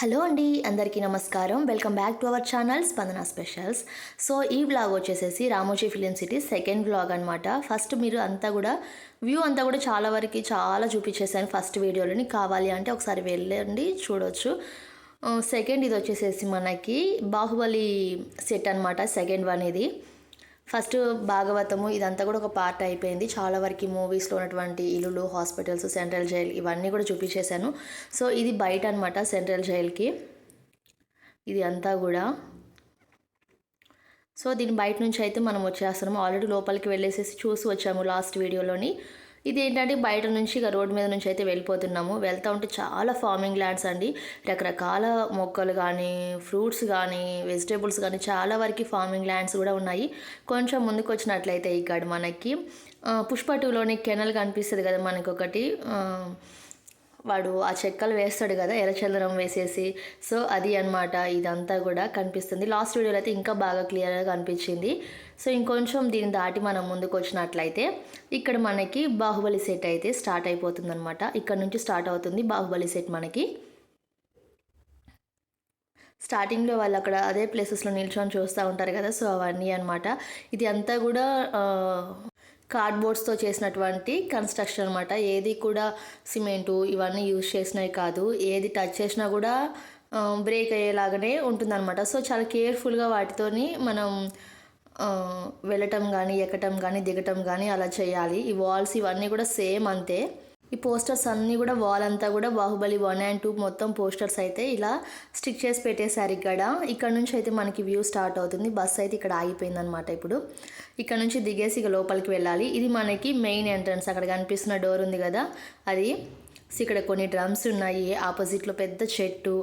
Hello అండి అందరికీ నమస్కారం. Welcome back to our channel Spandana specials so ఈ వ్లాగ్ వచ్చేసేసి Ramoji film city second vlog అనమాట ఫస్ట్ మీరు అంతా కూడా వ్యూ అంతా కూడా చాలా వరకు చాలా చూపించేసాను ఫస్ట్ వీడియోలోని. కావాలి అంటే ఒకసారి వెళ్ళండి చూడొచ్చు. Uh, సెకండ్ ఇది వచ్చేసేసి మనకి బాహుబలి సెట్ అనమాట సెకండ్ వన్ ఇది. ఫస్ట్ భాగవతము ఇదంతా కూడా ఒక పార్ట్ అయిపోయింది. చాలా వరకు మూవీస్లో ఉన్నటువంటి ఇల్లులు హాస్పిటల్స్ సెంట్రల్ జైల్ ఇవన్నీ కూడా చూపించేశాను. సో ఇది బయట అనమాట సెంట్రల్ జైల్కి. ఇది అంతా కూడా. సో దీని బయట నుంచి అయితే మనం వచ్చేస్తున్నాము. ఆల్రెడీ లోపలికి వెళ్ళేసేసి చూసి వచ్చాము లాస్ట్ వీడియోలోని. ఇది ఏంటంటే బయట నుంచి ఇక రోడ్డు మీద నుంచి అయితే వెళ్ళిపోతున్నాము. వెళ్తూ ఉంటే చాలా ఫార్మింగ్ ల్యాండ్స్ అండి. రకరకాల మొక్కలు కానీ ఫ్రూట్స్ కానీ వెజిటేబుల్స్ కానీ చాలా వరకు ఫార్మింగ్ ల్యాండ్స్ కూడా ఉన్నాయి. కొంచెం ముందుకు వచ్చినట్లయితే ఇక్కడ మనకి. ఆ, పుష్ప టూలోని కెనల్ కనిపిస్తుంది కదా మనకి ఒకటి వాడు ఆ చెక్కలు వేస్తాడు కదా ఎర్రచందనం వేసేసి. సో అది అన్నమాట. ఇదంతా కూడా కనిపిస్తుంది. లాస్ట్ వీడియోలో అయితే ఇంకా బాగా క్లియర్గా కనిపించింది. సో ఇంకొంచెం దీన్ని దాటి మనం ముందుకు వచ్చినట్లయితే ఇక్కడ మనకి బాహుబలి సెట్ అయితే స్టార్ట్ అయిపోతుంది అనమాట ఇక్కడ నుంచి స్టార్ట్ అవుతుంది బాహుబలి సెట్ మనకి. స్టార్టింగ్లో వాళ్ళు అక్కడ అదే ప్లేసెస్లో నిల్చొని చూస్తూ ఉంటారు కదా సో అవన్నీ అనమాట ఇది అంతా కూడా కార్డ్బోర్డ్స్తో చేసినటువంటి కన్స్ట్రక్షన్ అనమాట ఏది కూడా సిమెంటు ఇవన్నీ యూజ్ చేసినవి కాదు. ఏది టచ్ చేసినా కూడా బ్రేక్ అయ్యేలాగానే ఉంటుందన్నమాట. సో చాలా కేర్ఫుల్గా వాటితోని మనం వెళ్ళటం కానీ ఎక్కటం కానీ దిగటం కానీ అలా చేయాలి. ఈ వాల్స్ ఇవన్నీ కూడా సేమ్ అంతే. ఈ పోస్టర్స్ అన్నీ కూడా వాల్ అంతా కూడా బాహుబలి వన్ అండ్ టూ మొత్తం పోస్టర్స్ అయితే ఇలా స్టిక్ చేసి పెట్టేశారు ఇక్కడ. ఇక్కడ నుంచి అయితే మనకి వ్యూ స్టార్ట్ అవుతుంది. బస్ అయితే ఇక్కడ ఆగిపోయింది అనమాట ఇప్పుడు. ఇక్కడ నుంచి దిగేసి ఇక లోపలికి వెళ్ళాలి. ఇది మనకి మెయిన్ ఎంట్రన్స్ అక్కడ కనిపిస్తున్న డోర్ ఉంది కదా. అది. ఇక్కడ కొన్ని డ్రమ్స్ ఉన్నాయి. ఆపోజిట్లో పెద్ద చెట్టు.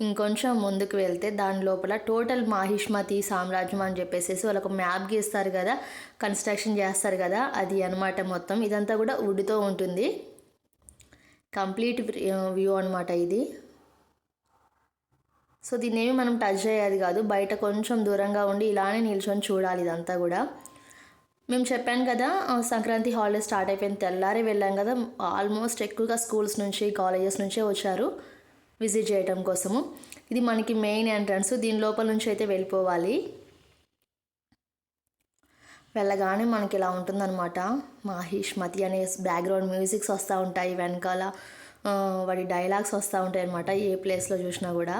ఇంకొంచెం ముందుకు వెళ్తే దాని లోపల టోటల్ మాహిష్మతి సామ్రాజ్యం అని చెప్పేసి వాళ్ళకు మ్యాప్ గీస్తారు కదా. కన్స్ట్రక్షన్ చేస్తారు కదా. అది అన్నమాట మొత్తం. ఇదంతా కూడా వుడ్తో ఉంటుంది. కంప్లీట్ వ్యూ అనమాట ఇది. సో దీన్ని ఏమి మనం టచ్ చేయాలి కాదు. బయట కొంచెం దూరంగా ఉండి ఇలానే నిల్చొని చూడాలి ఇదంతా కూడా. మేము చెప్పాను కదా సంక్రాంతి హాలిడే స్టార్ట్ అయిపోయిన తెల్లారే వెళ్ళాం కదా. ఆల్మోస్ట్ ఎక్కువగా స్కూల్స్ నుంచి కాలేజెస్ నుంచే వచ్చారు విజిట్ చేయడం కోసము. ఇది మనకి మెయిన్ ఎంట్రన్స్. దీని లోపల నుంచి అయితే వెళ్ళిపోవాలి. వెళ్ళగానే మనకి ఇలా ఉంటుందన్నమాట మాహిష్మతి అనే బ్యాక్గ్రౌండ్ మ్యూజిక్స్ వస్తూ ఉంటాయి. వెనకాల వాడి డైలాగ్స్ వస్తూ ఉంటాయి అనమాట ఏ ప్లేస్లో చూసినా కూడా.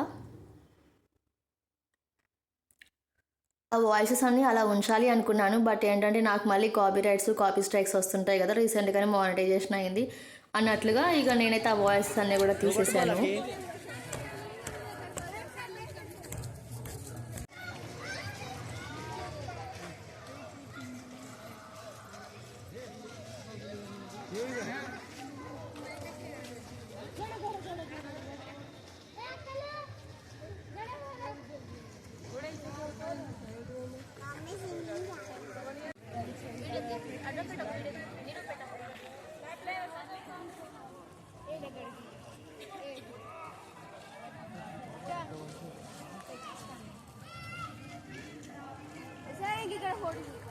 ఆ వాయిసెస్ అన్నీ అలా ఉంచాలి అనుకున్నాను. బట్ ఏంటంటే నాకు మళ్ళీ కాపీ రైట్స్ కాపీ స్ట్రైక్స్ వస్తుంటాయి కదా. రీసెంట్గానే మానిటైజేషన్ అయింది. అన్నట్లుగా ఇక నేనైతే ఆ వాయిసెస్ అన్నీ కూడా తీసేసాను. ఇక్కడ ఫోటో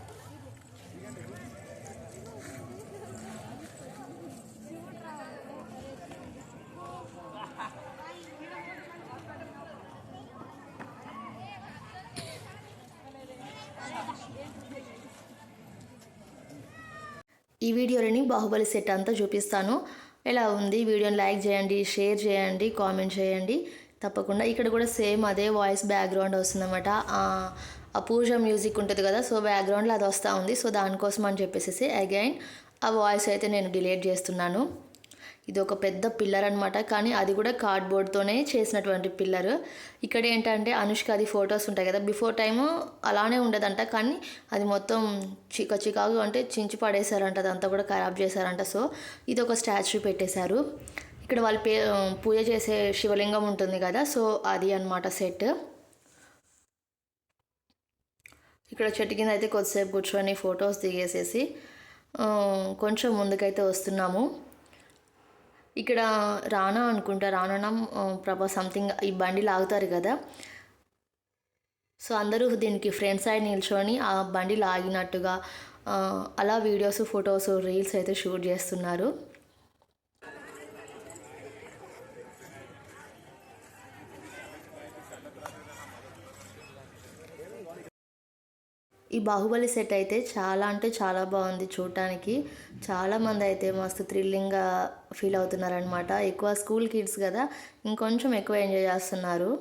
ఈ వీడియోని బాహుబలి సెట్ అంతా చూపిస్తాను. ఎలా ఉంది? వీడియోని లైక్ చేయండి షేర్ చేయండి కామెంట్ చేయండి. తప్పకుండా ఇక్కడ కూడా సేమ్ అదే వాయిస్ బ్యాక్గ్రౌండ్ వస్తుందన్నమాట. ఆ- ఆ పూజ మ్యూజిక్ ఉంటుంది కదా సో బ్యాక్గ్రౌండ్లో అది వస్తూ ఉంది. సో దానికోసం అని చెప్పేసి అగైన్ ఆ వాయిస్ అయితే నేను డిలీట్ చేస్తున్నాను. ఇది ఒక పెద్ద పిల్లర్ అనమాట కానీ అది కూడా కార్డ్బోర్డ్తోనే చేసినటువంటి పిల్లర్. ఇక్కడ ఏంటంటే అనుష్క అది ఫొటోస్ ఉంటాయి కదా బిఫోర్ టైము అలానే ఉండదంట. కానీ అది మొత్తం చిక చికాకు అంటే చించి పడేశారంట అదంతా కూడా ఖరాబ్ చేశారంట. సో ఇది ఒక స్టాచ్యూ పెట్టేశారు. ఇక్కడ వాళ్ళు పే పూజ చేసే శివలింగం ఉంటుంది కదా సో అది అన్నమాట సెట్. ఇక్కడ చెట్టు కింద అయితే కొద్దిసేపు కూర్చొని ఫొటోస్ దిగేసేసి కొంచెం ముందుకైతే వస్తున్నాము. ఇక్కడ రానా అనుకుంటా. రానా ప్రభా సంథింగ్ ఈ బండి లాగుతారు కదా. సో అందరూ దీనికి ఫ్రెండ్స్ సైడ్ నిల్చొని ఆ బండి లాగినట్టుగా అలా వీడియోస్ ఫొటోస్ రీల్స్ అయితే షూట్ చేస్తున్నారు. ఈ బాహుబలి సెట్ అయితే చాలా అంటే చాలా బాగుంది చూడటానికి. చాలామంది అయితే మస్తు థ్రిల్లింగ్గా ఫీల్ అవుతున్నారనమాట ఎక్కువ స్కూల్ కిడ్స్ కదా ఇంకొంచెం ఎక్కువ ఎంజాయ్ చేస్తున్నారు.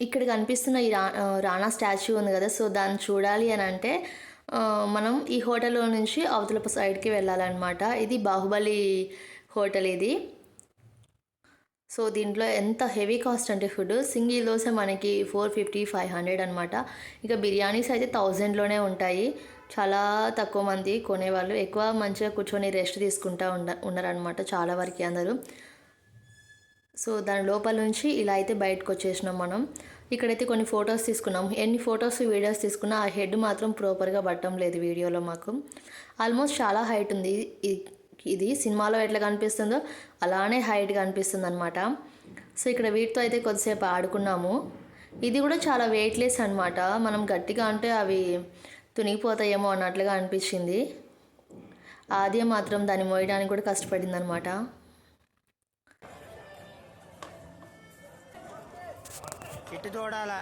ఇక్కడ కనిపిస్తున్న ఈ రా రాణా స్టాచ్యూ ఉంది కదా సో దాన్ని చూడాలి అని అంటే మనం ఈ హోటల్లో నుంచి అవతలపు సైడ్కి వెళ్ళాలన్నమాట. ఇది బాహుబలి హోటల్ ఇది. సో దీంట్లో ఎంత హెవీ కాస్ట్ అంటే ఫుడ్ సింగిల్ దోశ మనకి ఫోర్ ఫిఫ్టీ ఫైవ్ హండ్రెడ్ అనమాట ఇక బిర్యానీస్ అయితే థౌజండ్లోనే ఉంటాయి. చాలా తక్కువ మంది కొనేవాళ్ళు. ఎక్కువ మంచిగా కూర్చొని రెస్ట్ తీసుకుంటా ఉండ ఉన్నారనమాట చాలా వరకు అందరూ. సో దాని లోపల నుంచి ఇలా అయితే బయటకు వచ్చేసినాం మనం. ఇక్కడైతే కొన్ని ఫొటోస్ తీసుకున్నాం ఎన్ని ఫొటోస్ వీడియోస్ తీసుకున్నా ఆ హెడ్ మాత్రం ప్రాపర్గా పట్టడం లేదు వీడియోలో మాకు. ఆల్మోస్ట్ చాలా హైట్ ఉంది. ఇది సినిమాలో ఎట్లా కనిపిస్తుందో అలానే హైట్గా అనిపిస్తుంది అనమాట సో ఇక్కడ వీటితో అయితే కొద్దిసేపు ఆడుకున్నాము. ఇది కూడా చాలా వెయిట్లెస్ అనమాట మనం గట్టిగా అంటే అవి తునిగిపోతాయేమో అన్నట్లుగా అనిపించింది. ఆద్య మాత్రం దాన్ని మోయడానికి కూడా కష్టపడింది అనమాట చిట్టి దూడాల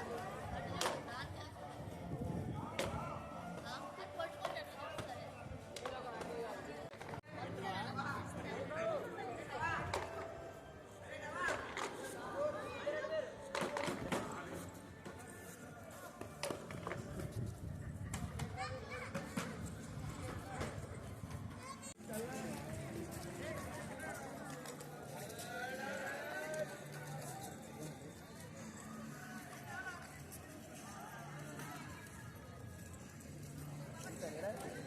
చూడాలా भैया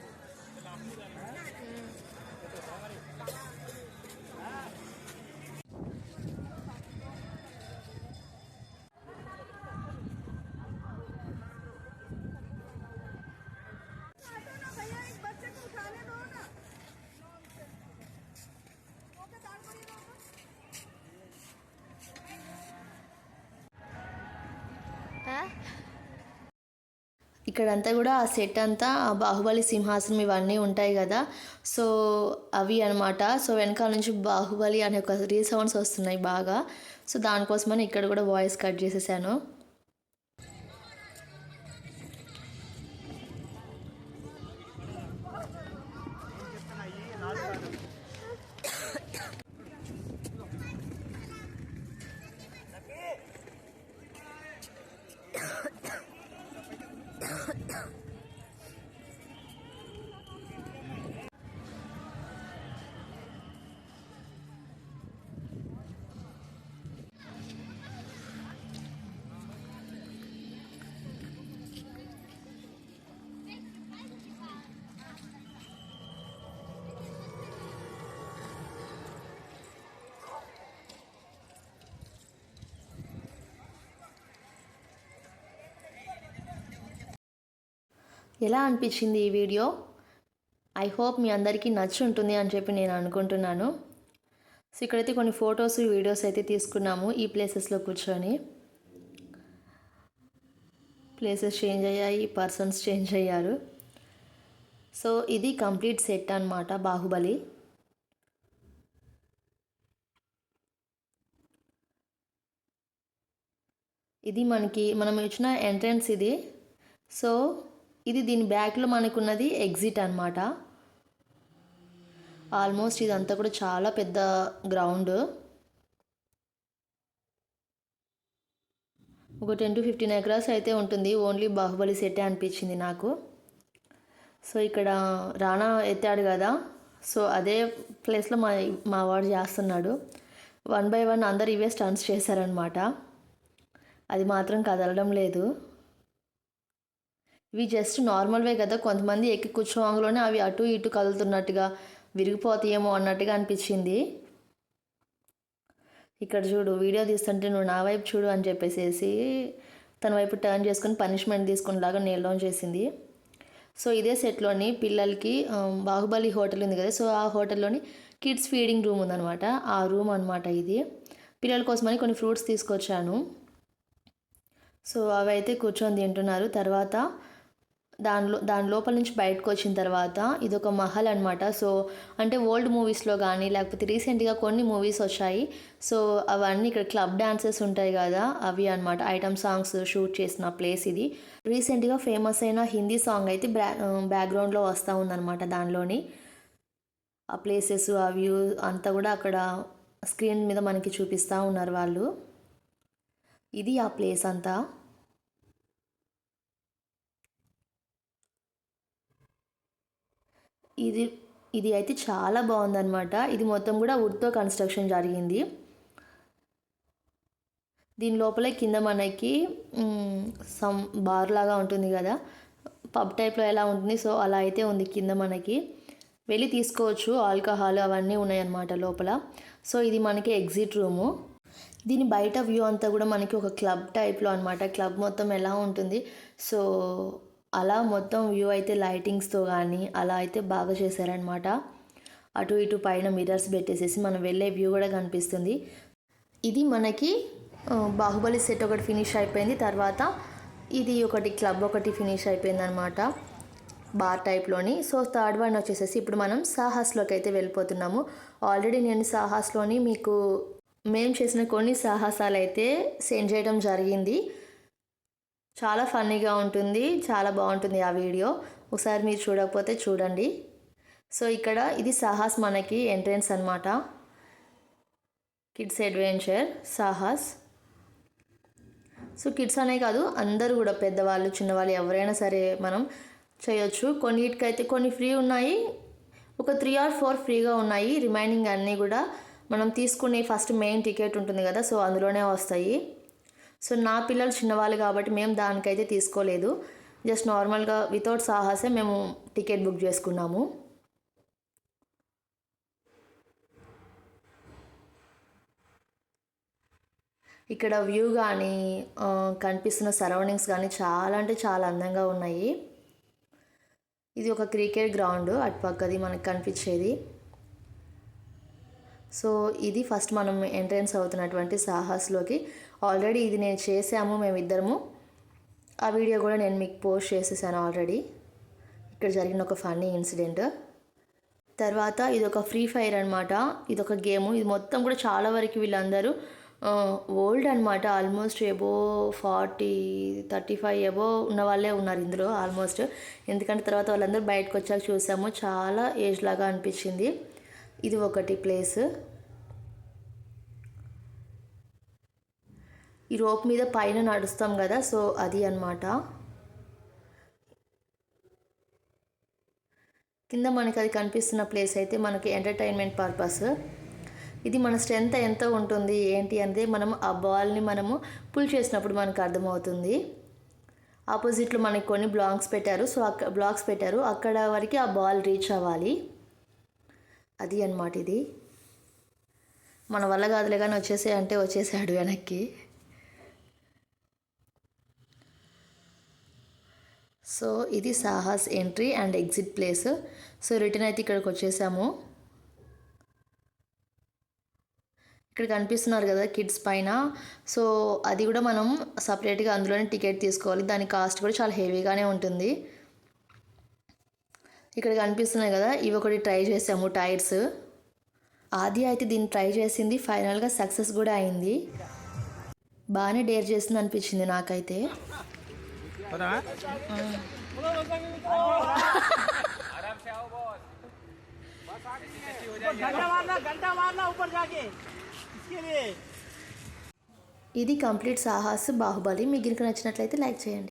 ఇక్కడంతా కూడా ఆ సెట్ అంతా ఆ బాహుబలి సింహాసనం ఇవన్నీ ఉంటాయి కదా. సో అవి అనమాట సో వెనకాల నుంచి బాహుబలి అనే ఒక రీ సౌండ్స్ వస్తున్నాయి బాగా. సో దానికోసమని ఇక్కడ కూడా వాయిస్ కట్ చేసేసాను. Ha ఎలా అనిపించింది ఈ వీడియో? ఐ హోప్ మీ అందరికీ నచ్చి ఉంటుంది అని చెప్పి నేను అనుకుంటున్నాను. సో ఇక్కడైతే కొన్ని ఫొటోస్ వీడియోస్ అయితే తీసుకున్నాము. ఈ ప్లేసెస్లో కూర్చొని ప్లేసెస్ చేంజ్ అయ్యాయి పర్సన్స్ చేంజ్ అయ్యారు. సో ఇది కంప్లీట్ సెట్ అన్నమాట బాహుబలి. ఇది మనకి మనం ఇచ్చిన ఎంట్రన్స్ ఇది. సో ఇది దీని బ్యాక్లో మనకున్నది ఎగ్జిట్ అన్నమాట. ఆల్మోస్ట్ ఇదంతా కూడా చాలా పెద్ద గ్రౌండ్. ఒక టెన్ టు ఫిఫ్టీన్ ఎకరాస్ అయితే ఉంటుంది. ఓన్లీ బాహుబలి సెట్టే అనిపించింది నాకు. సో ఇక్కడ రాణా ఎత్తాడు కదా. సో అదే ప్లేస్లో మా మా వాడు చేస్తున్నాడు. వన్ బై వన్ అందరు ఇవే స్టన్స్ చేశారనమాట అది మాత్రం కదలడం లేదు. ఇవి జస్ట్ నార్మల్వే కదా. కొంతమంది ఎక్కి కూర్చోవంగలోనే అవి అటు ఇటు కదులుతున్నట్టుగా విరిగిపోతాయేమో అన్నట్టుగా అనిపించింది. ఇక్కడ చూడు వీడియో తీస్తుంటే నువ్వు నా వైపు చూడు అని చెప్పేసేసి తన వైపు టర్న్ చేసుకుని పనిష్మెంట్ తీసుకునేలాగా నీళ్ళం చేసింది. సో ఇదే సెట్లోని పిల్లలకి బాహుబలి హోటల్ ఉంది కదా. సో ఆ హోటల్లోని కిడ్స్ ఫీడింగ్ రూమ్ ఉందన్నమాట. ఆ రూమ్ అనమాట ఇది. పిల్లల కోసమని కొన్ని ఫ్రూట్స్ తీసుకొచ్చాను. సో అవి అయితే కూర్చొని తింటున్నారు. తర్వాత దానిలో దాని లోపల నుంచి బయటకు వచ్చిన తర్వాత ఇది ఒక మహల్ అనమాట సో అంటే ఓల్డ్ మూవీస్లో కానీ లేకపోతే రీసెంట్గా కొన్ని మూవీస్ వచ్చాయి. సో అవన్నీ ఇక్కడ క్లబ్ డాన్సెస్ ఉంటాయి కదా అవి అనమాట ఐటమ్ సాంగ్స్ షూట్ చేసిన ప్లేస్ ఇది. రీసెంట్గా ఫేమస్ అయిన హిందీ సాంగ్ అయితే బ్యా బ్యాక్గ్రౌండ్లో వస్తూ ఉందన్నమాట దానిలోని. ఆ ప్లేసెస్ ఆ వ్యూ అంతా కూడా అక్కడ స్క్రీన్ మీద మనకి చూపిస్తూ ఉన్నారు వాళ్ళు. ఇది ఆ ప్లేస్ అంతా. ఇది ఇది అయితే చాలా బాగుందన్నమాట. ఇది మొత్తం కూడా వుడ్తో కన్స్ట్రక్షన్ జరిగింది. దీని లోపలే కింద మనకి సమ్ బార్ లాగా ఉంటుంది కదా. పబ్ టైప్లో ఎలా ఉంటుంది సో అలా అయితే ఉంది కింద మనకి. వెళ్ళి తీసుకోవచ్చు ఆల్కహాల్ అవన్నీ ఉన్నాయన్నమాట లోపల. సో ఇది మనకి ఎగ్జిట్ రూము. దీని బయట వ్యూ అంతా కూడా మనకి ఒక క్లబ్ టైప్లో అనమాట క్లబ్ మొత్తం ఎలా ఉంటుంది సో అలా మొత్తం వ్యూ అయితే లైటింగ్స్తో కానీ అలా అయితే బాగా చేశారనమాట అటు ఇటు పైన మిర్రర్స్ పెట్టేసేసి మనం వెళ్ళే వ్యూ కూడా కనిపిస్తుంది. ఇది మనకి బాహుబలి సెట్ ఒకటి ఫినిష్ అయిపోయింది. తర్వాత ఇది ఒకటి క్లబ్ ఒకటి ఫినిష్ అయిపోయింది అనమాట బార్ టైప్లోని. సో థర్డ్ వన్ వచ్చేసేసి ఇప్పుడు మనం సాహస్లోకి అయితే వెళ్ళిపోతున్నాము. ఆల్రెడీ నేను సాహస్లోని మీకు మేము చేసిన కొన్ని సాహసాలు అయితే సెండ్ చేయడం జరిగింది. చాలా ఫన్నీగా ఉంటుంది. చాలా బాగుంటుంది ఆ వీడియో. ఒకసారి మీరు చూడకపోతే చూడండి. సో ఇక్కడ ఇది సాహస్ మనకి ఎంట్రన్స్ అనమాట kids adventure Sahas. So kids అనే కాదు అందరూ కూడా పెద్దవాళ్ళు చిన్నవాళ్ళు ఎవరైనా సరే మనం చేయొచ్చు. కొన్నిటికైతే కొన్ని ఫ్రీ ఉన్నాయి. ఒక త్రీ ఆర్ ఫోర్ ఫ్రీగా ఉన్నాయి. రిమైనింగ్ అన్నీ కూడా మనం తీసుకునే ఫస్ట్ మెయిన్ టికెట్ ఉంటుంది కదా సో అందులోనే వస్తాయి. సో నా పిల్లలు చిన్నవాళ్ళు కాబట్టి మేము దానికైతే తీసుకోలేదు. జస్ట్ నార్మల్గా వితౌట్ సాహసే మేము టికెట్ బుక్ చేసుకున్నాము. ఇక్కడ వ్యూ కానీ కనిపిస్తున్న సరౌండింగ్స్ కానీ చాలా అంటే చాలా అందంగా ఉన్నాయి. ఇది ఒక క్రికెట్ గ్రౌండ్ అటు పక్కది మనకు కనిపించేది. సో ఇది ఫస్ట్ మనం ఎంట్రన్స్ అవుతున్నటువంటి సాహస్లోకి ఆల్రెడీ ఇది నేను చేసాము మేమిద్దరము. ఆ వీడియో కూడా నేను మీకు పోస్ట్ చేసేసాను ఆల్రెడీ. ఇక్కడ జరిగిన ఒక ఫన్నీ ఇన్సిడెంట్. తర్వాత ఇది ఒక ఫ్రీ ఫైర్ అనమాట ఇది ఒక గేమ్. ఇది మొత్తం కూడా చాలా వరకు వీళ్ళందరూ ఓల్డ్ అనమాట almost above forty thirty five above ఉన్న వాళ్ళే ఉన్నారు ఇందులో ఆల్మోస్ట్. ఎందుకంటే తర్వాత వాళ్ళందరూ బయటకు వచ్చాక చూసాము. చాలా ఏజ్ లాగా అనిపించింది. ఇది ఒకటి ప్లేస్. ఈ రోప్ మీద పైన నడుస్తాం కదా సో అది అన్నమాట. కింద మనకి అది కనిపిస్తున్న ప్లేస్ అయితే మనకి ఎంటర్టైన్మెంట్ పర్పస్. ఇది మన స్ట్రెంత్ ఎంత ఉంటుంది ఏంటి అనేది మనం ఆ బాల్ని మనము పుల్ చేసినప్పుడు మనకు అర్థమవుతుంది. ఆపోజిట్లో మనకి కొన్ని బ్లాక్స్ పెట్టారు సో అక్కడ బ్లాక్స్ పెట్టారు. అక్కడ వరకు ఆ బాల్ రీచ్ అవ్వాలి. అది అన్నమాట ఇది. మన వల్ల కాదులే కానీ వచ్చేసే అంటే వచ్చేసాడు వెనక్కి. సో ఇది Sahas entry and exit place. So return అయితే ఇక్కడికి వచ్చేసాము. ఇక్కడ కనిపిస్తున్నారు కదా కిడ్స్ పైన. సో అది కూడా మనం సపరేట్గా అందులోనే టికెట్ తీసుకోవాలి. దాని కాస్ట్ కూడా చాలా హెవీగానే ఉంటుంది. ఇక్కడ కనిపిస్తున్నాయి కదా ఇవి ఒకటి ట్రై చేసాము టైర్స్. ఆది అయితే దీన్ని ట్రై చేసింది ఫైనల్గా సక్సెస్ కూడా అయింది. బాగానే డేర్ చేసింది అనిపించింది నాకైతే. ఇది కంప్లీట్ సాహస్ బాహుబలి. మీకు గిరికి నచ్చినట్లయితే లైక్ చేయండి.